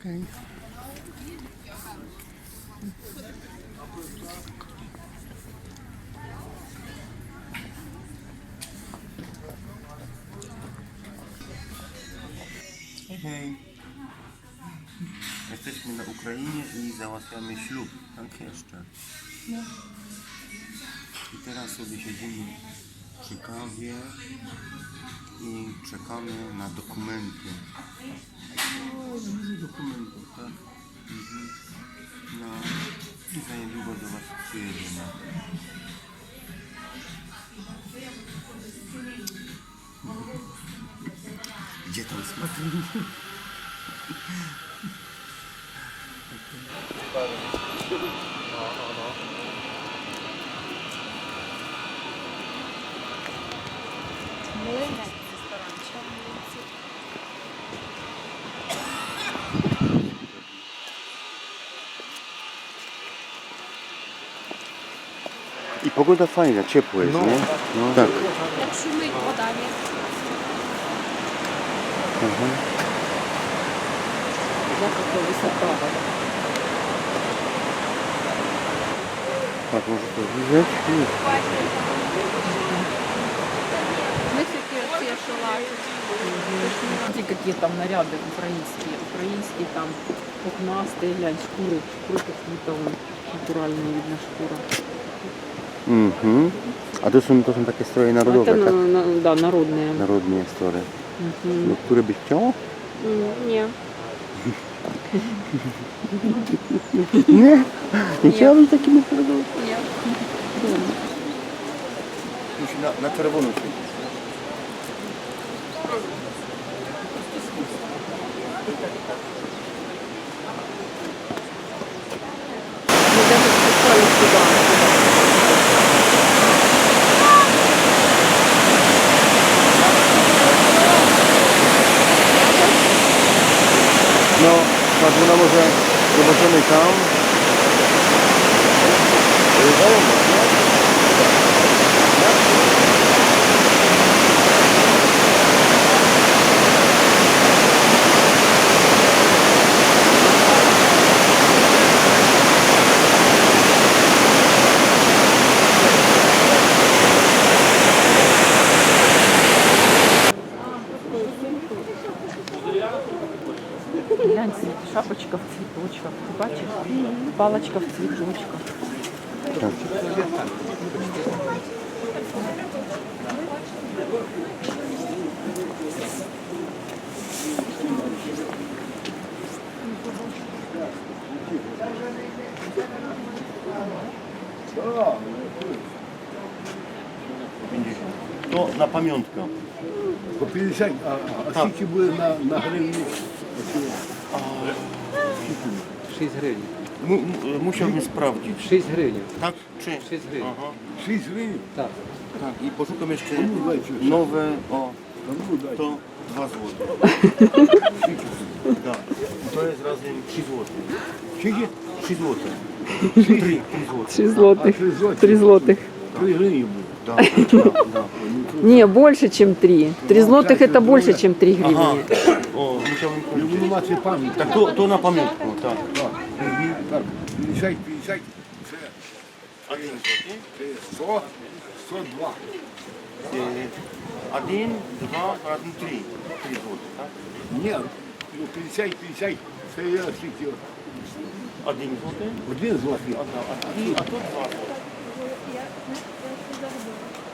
Okej. Hej, hej. Jesteśmy na Ukrainie i załatwiamy ślub. Tak jeszcze. I teraz sobie siedzimy przy kawie i czekamy na dokumenty. I za niedługo do Was przyjedziemy. Gdzie tam smakuje? I pogoda fajna, ciepło jest, nie? No tak. Jak szumить woda, nie? Jaka to wysoka. Tak, może to widzieć? Ми такі оці шалати. Смотри, какие там наряды украинские. Украинские там пухнастые, глянь, шкуры. Шкуры какие-то вон, натуральные, видно, шкура. Mhm. A to są, to są takie stroje narodowe, Это, tak? на- на- да, народные. Narodnie stroje. Мгм. No, które byś chciał? М, Не. Nie. Nie chciałabym takimi narodowymi. Нет. Musi na, na czerwono Zobaczymy tam. Wyjdziemy. Шапочка в цветочках. Ты бачиш? Палочка в цветочках. To na pamiątkę. По 50, а, а скільки буде на, на гривні? 6 гривень. Mu, mu, musiałbym sprawdzić. 6 гривень. Tak czy? 6 гривень. Aha. 6 гривень? Так. Tak. I poszukam jeszcze Ну, дайте. nowe, o, Та ну, дайте. to 2 złote. Tak. To jest razem 3 złote. Скільки? 3 złote. 3, 3 złote. 3 А, злотых. 3 злотих. 3 злотых. 3 гривні буде. Да, да, да. Не, больше, чем 3. 3 злотых это больше, чем 3 Aha. гривни. O, musiałbym І powiedzieć. воно мати пам'ять. Tak, to, to na pamiątkę, tak. Так, так, 50, 50, це, A 1 złoty? це 100, 102. Y, 1, 2, razem 3. 3 złote, tak? Ні, ну 50, 50, це я скільки? 1 złoty? Один злотий. A, a, a, a to 2 złote. я знаєте, я.